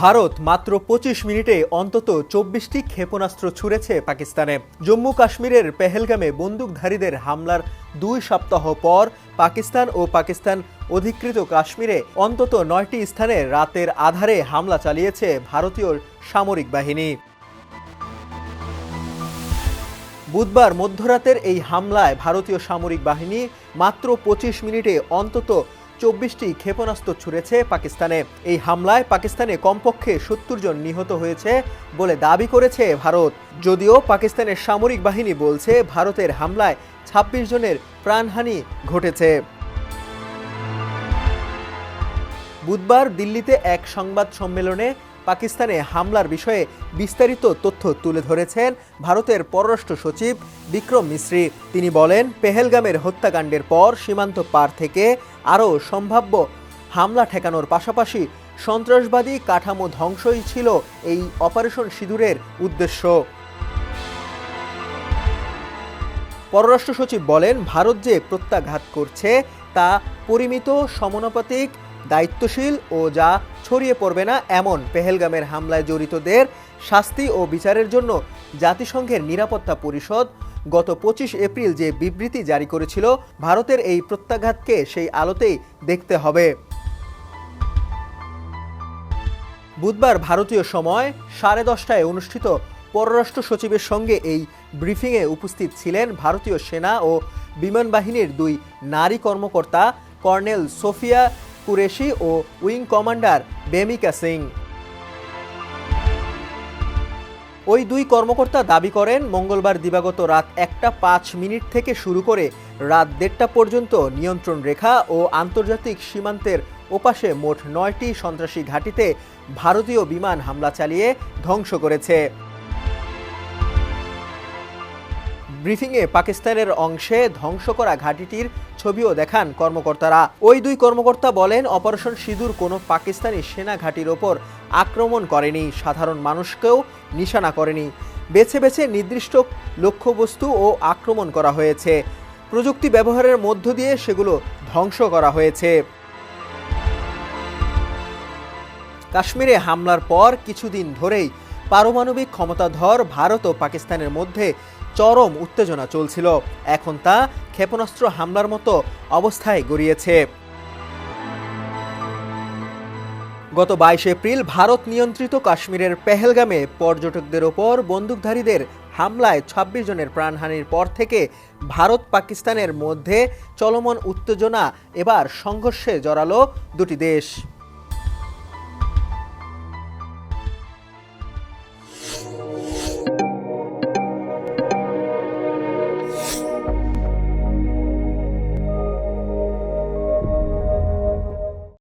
ভারত মাত্র পঁচিশ মিনিটে অন্তত চব্বিশটি ক্ষেপণাস্ত্র ছুড়েছে পাকিস্তানে। জম্মু কাশ্মীরের পেহেলগামে বন্দুকধারীদের হামলার দুই সপ্তাহ পর পাকিস্তান ও পাকিস্তান অধিকৃত কাশ্মীরে অন্তত নয়টি স্থানে রাতের আধারে হামলা চালিয়েছে ভারতীয় সামরিক বাহিনী। বুধবার মধ্যরাতের এই হামলায় ভারতীয় সামরিক বাহিনী মাত্র পঁচিশ মিনিটে অন্তত চব্বিশটি ক্ষেপণাস্ত্র ছুড়েছে পাকিস্তানে। এই হামলায় পাকিস্তানে কমপক্ষে সত্তর জন নিহত হয়েছে বলে দাবি করেছে ভারত। যদিও পাকিস্তানের সামরিক বাহিনী বলছে, ভারতের হামলায় ছাব্বিশ জনের প্রাণহানি ঘটেছে। বুধবার দিল্লিতে এক সংবাদ সম্মেলনে পাকিস্তানে হামলার বিষয়ে বিস্তারিত তথ্য তুলে ধরেছেন ভারতের পররাষ্ট্র সচিব বিক্রম মিশ্রি। তিনি বলেন, পেহেলগামের হত্যাকাণ্ডের পর সীমান্ত পার থেকে আরও সম্ভাব্য হামলা ঠেকানোর পাশাপাশি সন্ত্রাসবাদী কাঠামো ধ্বংসই ছিল এই অপারেশন সিঁদুরের উদ্দেশ্য। পররাষ্ট্র সচিব বলেন, ভারত যে প্রত্যাঘাত করছে তা পরিমিত, সমানুপাতিক দায়িত্বশীল ও যা ছড়িয়ে পড়বে না এমন পেহেলগামের হামলায় জড়িতদের শাস্তি ও বিচারের জন্য জাতিসংঘের নিরাপত্তা পরিষদ গত পঁচিশ এপ্রিল যে বিবৃতি জারি করেছিল, ভারতের এই প্রত্যাঘাতকে সেই আলোতেই দেখতে হবে। বুধবার ভারতীয় সময় সাড়ে দশটায় অনুষ্ঠিত পররাষ্ট্র সচিবের সঙ্গে এই ব্রিফিংয়ে উপস্থিত ছিলেন ভারতীয় সেনা ও বিমান বাহিনীর দুই নারী কর্মকর্তা কর্নেল সোফিয়া কুরেশি ও উইং কমান্ডার বেমিকা সিং। ওই দুই কর্মকর্তা দাবি করেন, মঙ্গলবার দিবাগত রাত একটা পাঁচ মিনিট থেকে শুরু করে রাত দেড়টা পর্যন্ত নিয়ন্ত্রণ রেখা ও আন্তর্জাতিক সীমান্তের ওপাশে মোট নয়টি সন্ত্রাসী ঘাঁটিতে ভারতীয় বিমান হামলা চালিয়ে ধ্বংস করেছে। ব্রিফিংয়ে পাকিস্তানের অংশে ধ্বংস করা ঘাঁটিটির ছবিও দেখান কর্মকর্তারা। ওই দুই কর্মকর্তা বলেন, অপারেশন সিঁদুর কোনো পাকিস্তানি সেনা ঘাঁটির ওপর আক্রমণ করেনি, সাধারণ মানুষকেও নিশানা করেনি। বেছে বেছে নির্দিষ্ট লক্ষ্যবস্তু ও আক্রমণ করা হয়েছে। প্রযুক্তি ব্যবহারের মধ্য দিয়ে সেগুলো ধ্বংস করা হয়েছে। কাশ্মীরে হামলার পর কিছুদিন ধরেই পারমাণবিক ক্ষমতাধর ভারত ও পাকিস্তানের মধ্যে চরম উত্তেজনা চলছিল। এখন তা ক্ষেপণাস্ত্র হামলার মতো অবস্থায় গড়িয়েছে। গত বাইশ এপ্রিল ভারত নিয়ন্ত্রিত কাশ্মীরের পেহেলগামে পর্যটকদের ওপর বন্দুকধারীদের হামলায় ২৬ জনের প্রাণহানির পর থেকে ভারত পাকিস্তানের মধ্যে চলমান উত্তেজনা এবার সংঘর্ষে জড়ালো দুটি দেশ।